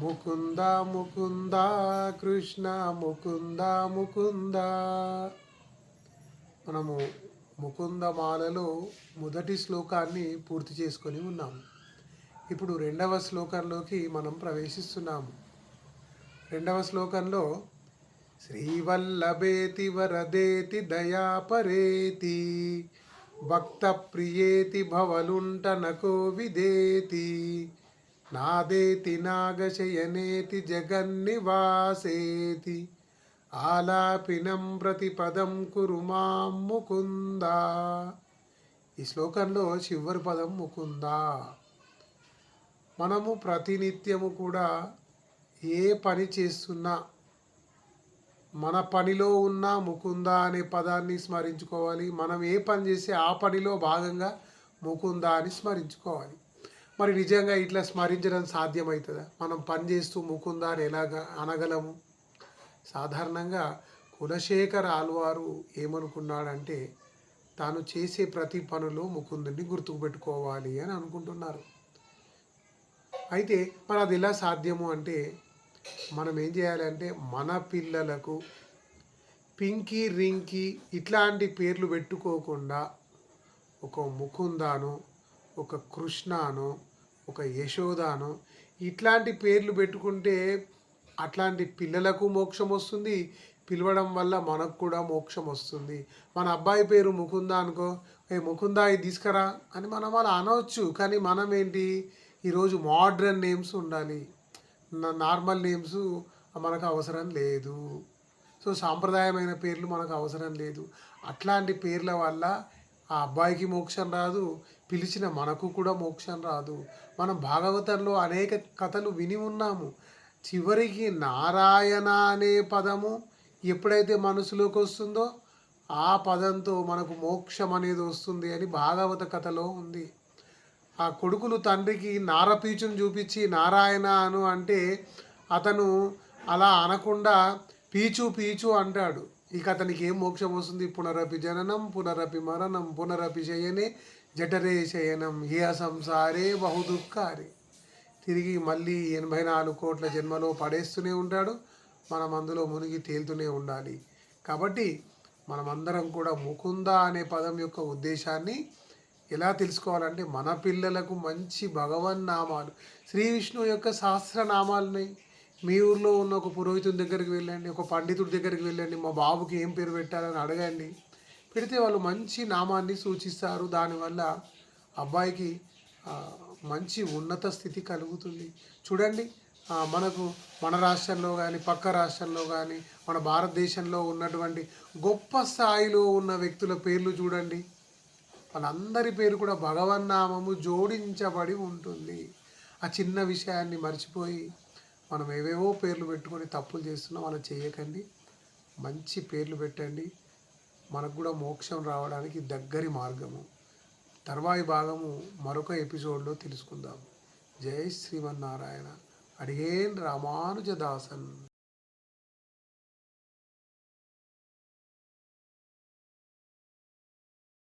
ముకుంద ముకుంద కృష్ణ ముకుంద ముకుంద. మనము ముకుంద మాలలో మొదటి శ్లోకాన్ని పూర్తి చేసుకొని ఉన్నాము ఇప్పుడు రెండవ శ్లోకంలోకి మనం ప్రవేశిస్తున్నాము. రెండవ శ్లోకంలో శ్రీవల్లభేతి వరదేతి దయాపరేతి భక్త ప్రియేతి భవలుంటనకో విదేతి నాదేతి నాగశయనేతి జగన్నివాసేతి ఆలాపినం ప్రతిపదం కురు మాం ముకుంద. ఈ శ్లోకంలో చివరి పదం ముకుంద. మనము ప్రతినిత్యము కూడా ఏ పని చేస్తున్నా మన పనిలో ఉన్న ముకుంద అనే పదాన్ని స్మరించుకోవాలి. మనం ఏ పని చేస్తే ఆ పనిలో భాగంగా ముకుంద అని స్మరించుకోవాలి. మరి నిజంగా ఇట్లా స్మరించడం సాధ్యమవుతుందా? మనం పని చేస్తూ ఎలాగ అనగలము? సాధారణంగా కులశేఖర్ ఆల్వారు ఏమనుకున్నాడంటే తాను చేసే ప్రతి పనిలో ముకుందుని గుర్తుపెట్టుకోవాలి అని అనుకుంటున్నారు. అయితే మరి అది ఎలా సాధ్యము అంటే మనం ఏం చేయాలంటే మన పిల్లలకు పింకీ రింకీ ఇట్లాంటి పేర్లు పెట్టుకోకుండా ఒక ముకుందాను ఒక కృష్ణానో ఒక యశోదాను ఇట్లాంటి పేర్లు పెట్టుకుంటే అట్లాంటి పిల్లలకు మోక్షం వస్తుంది. పిలవడం వల్ల మనకు కూడా మోక్షం వస్తుంది. మన అబ్బాయి పేరు ముకుంద అనుకో ఏ ముకుంద ఇది తీసుకురా అని మనం అలా అనవచ్చు. కానీ మనం ఏంటి? ఈరోజు మోడ్రన్ నేమ్స్ ఉండాలి. నార్మల్ నేమ్స్ మనకు అవసరం లేదు. సో సాంప్రదాయమైన పేర్లు మనకు అవసరం లేదు. అట్లాంటి పేర్ల వల్ల ఆ అబ్బాయికి మోక్షం రాదు పిలిచిన మనకు కూడా మోక్షం రాదు. మనం భాగవతంలో అనేక కథలు విని ఉన్నాము. చివరికి నారాయణ అనే పదము ఎప్పుడైతే మనసులోకి వస్తుందో ఆ పదంతో మనకు మోక్షం అనేది వస్తుంది అని భాగవత కథలో ఉంది. ఆ కొడుకులు తండ్రికి నారపీచును చూపించి నారాయణ అను అంటే అతను అలా అనకుండా పీచు పీచు అంటాడు. ఇక అతనికి ఏం మోక్షం వస్తుంది? పునరపి జననం పునరపి మరణం పునరపి శయనే జఠరే శయనం. ఏ సంసారే బహుదుఃఖారే. తిరిగి మళ్ళీ ఎనభై నాలుగు కోట్ల జన్మలో పడేస్తూనే ఉంటాడు. మనం అందులో మునిగి తేలుతూనే ఉండాలి. కాబట్టి మనమందరం కూడా ముకుంద అనే పదం యొక్క ఉద్దేశాన్ని ఎలా తెలుసుకోవాలంటే మన పిల్లలకు మంచి భగవన్ నామాలు శ్రీ విష్ణువు యొక్క సహస్రనామాలు ఉన్నాయి మీ ఊర్లో ఉన్న ఒక పురోహితుడి దగ్గరికి వెళ్ళండి ఒక పండితుడి దగ్గరికి వెళ్ళండి మా బాబుకి ఏం పేరు పెట్టాలని అడగండి. పెడితే వాళ్ళు మంచి నామాన్ని సూచిస్తారు. దానివల్ల అబ్బాయికి మంచి ఉన్నత స్థితి కలుగుతుంది. చూడండి మనకు మన రాష్ట్రంలో కానీ పక్క రాష్ట్రంలో కానీ మన భారతదేశంలో ఉన్నటువంటి గొప్ప స్థాయిలో ఉన్న వ్యక్తుల పేర్లు చూడండి. వాళ్ళందరి పేరు కూడా భగవన్నామము జోడించబడి ఉంటుంది. ఆ చిన్న విషయాన్ని మర్చిపోయి మనం ఏవేవో పేర్లు పెట్టుకొని తప్పులు చేస్తున్నాం అలా చేయకండి. మంచి పేర్లు పెట్టండి. మనకు కూడా మోక్షం రావడానికి దగ్గరి మార్గము. తర్వాయి భాగము మరొక ఎపిసోడ్లో తెలుసుకుందాం. జై శ్రీమన్నారాయణ. అడిగేన్ రామానుజదాసన్.